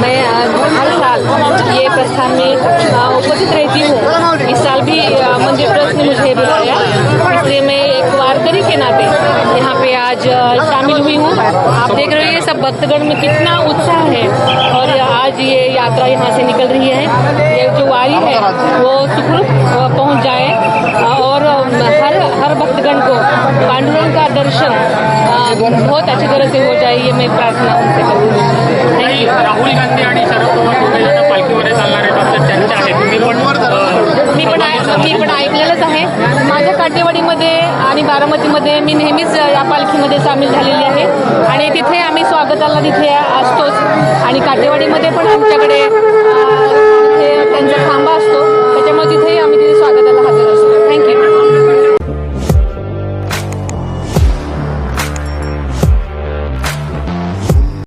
मैं हर साल ये प्रस्थान में उपस्थित रहती हूँ। इस साल भी मंदिर ट्रस्ट ने मुझे बुलाया। इसलिए मैं एक वारकरी के नाते यहाँ पे आज शामिल हुई हूँ। आप देख रहे हैं सब भक्तगण में कितना उत्साह है। और आज ये यात्रा यहाँ से निकल रही है। ये जो वारी है, वो सुखरूप पहुँच जाए। और हर हर भक्तगण को पांडुरंग का दर्शन अच्छी तरह से हो जाए ये मैं प्रार्थना उनसे थैंक यू राहुल गांधी आणि शरद पवार दोघे जण पालखीमध्ये चालणार आहेत असं चर्चा आहे तुम्ही पण मी पण मी पण ऐकलेलंच आहे. माझ्या काटेवाडीमध्ये आणि बारामतीमध्ये मी नेहमीच या पालखीमध्ये सामील झालेली आहे. आणि तिथे आम्ही स्वागताला तिथे असतोच. आणि काटेवाडीमध्ये पण आमच्याकडे